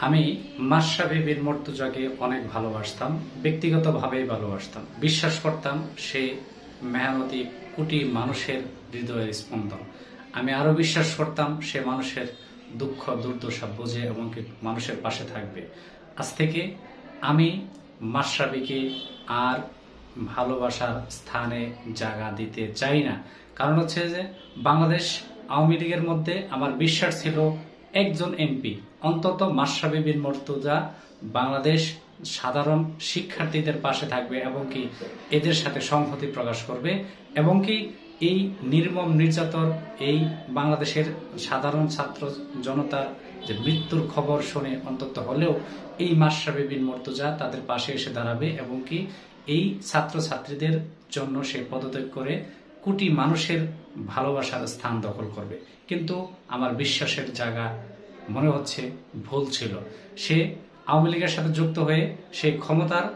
আমি মাশরাফি বিন মর্তুজাকে অনেক ভালোবাসতাম, ব্যক্তিগতভাবেই ভালোবাসতাম। বিশ্বাস করতাম সে মেহনতি, কোটি মানুষের হৃদয়ের স্পন্দন। আমি আরও বিশ্বাস করতাম সে মানুষের দুঃখ, দুর্দশা বোঝে এবং মানুষের পাশে থাকবে। আজ থেকে আমি মাশরাফিকে আর ভালোবাসার স্থানে জায়গা দিতে চাই না। কারণ হচ্ছে যে বাংলাদেশ আওয়ামী লীগের মধ্যে আমার বিশ্বাস ছিল একজন এমপি, অন্তত মাশরাফি বিন মর্তুজা বাংলাদেশ সাধারণ শিক্ষার্থীদের পাশে থাকবে এবং কি এদের সাথে সংহতি প্রকাশ করবে এবং কি এই নির্মম নির্যাতন, এই বাংলাদেশের সাধারণ ছাত্র জনতার যে মৃত্যুর খবর শুনে অন্তত হলেও এই মাশরাফি বিন মর্তুজা তাদের পাশে এসে দাঁড়াবে এবং কি এই ছাত্রছাত্রীদের জন্য সে পদত্যাগ করে কোটি মানুষের ভালোবাসার স্থান দখল করবে। কিন্তু আমার বিশ্বাসের জায়গা মনে হচ্ছে ভুল ছিল। সে আওয়ামী লীগের সাথে যুক্ত হয়ে সে ক্ষমতার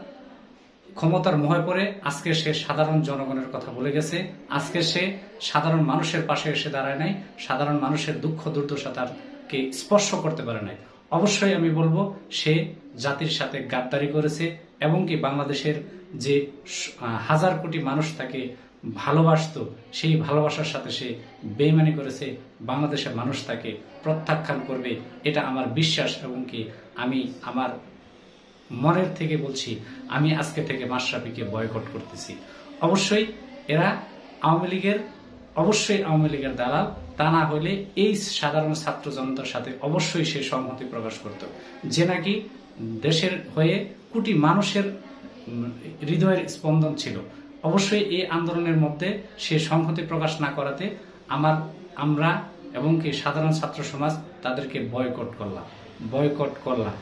ক্ষমতার মোহে পড়ে আজকে সে সাধারণ জনগণের কথা বলে গেছে। আজকে সে সাধারণ মানুষের পাশে এসে দাঁড়ায় নাই, সাধারণ মানুষের দুঃখ দুর্দশা তারকে স্পর্শ করতে পারে নাই। অবশ্যই আমি বলব, সে জাতির সাথে গাদ্দারি করেছে এবং কি বাংলাদেশের যে হাজার কোটি মানুষ তাকে ভালোবাসতো, সেই ভালোবাসার সাথে সে বেইমানি করেছে। বাংলাদেশের মানুষ তাকে প্রত্যাখ্যান করবে, এটা আমার বিশ্বাস এবং কি আমি আমার মনের থেকে বলছি, আমি আজকে থেকে মাশরাফিকে বয়কট করতেছি। অবশ্যই এরা আওয়ামী লীগের অবশ্যই আওয়ামী লীগের দালাল, তা না হলে এই সাধারণ ছাত্র জনতার সাথে অবশ্যই সে সংহতি প্রকাশ করত। যে নাকি দেশের হয়ে কোটি মানুষের হৃদয়ের স্পন্দন ছিল। অবশ্যই এই আন্দোলনের মধ্যে সে সংহতি প্রকাশ না করাতে আমার, আমরা এবং কি সাধারণ ছাত্র সমাজ তাদেরকে বয়কট করলাম। বয়কট করলাম।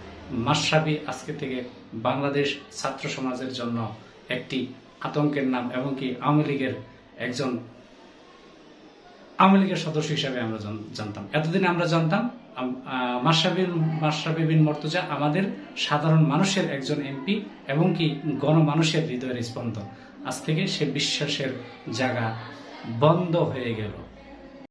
মাশরাফি আজকে থেকে বাংলাদেশ ছাত্র সমাজের জন্য একটি আতঙ্কের নাম এবং কি আওয়ামী লীগের একজন আওয়ামী লীগের সদস্য হিসাবে আমরা জানতাম। এতদিন আমরা জানতাম মাসাবিন মাশরাফি বিন আমাদের সাধারণ মানুষের একজন এমপি এবং কি গণমানুষের হৃদয়ের স্পন্দন। আজ থেকে সে বিশ্বাসের জায়গা বন্ধ হয়ে গেল।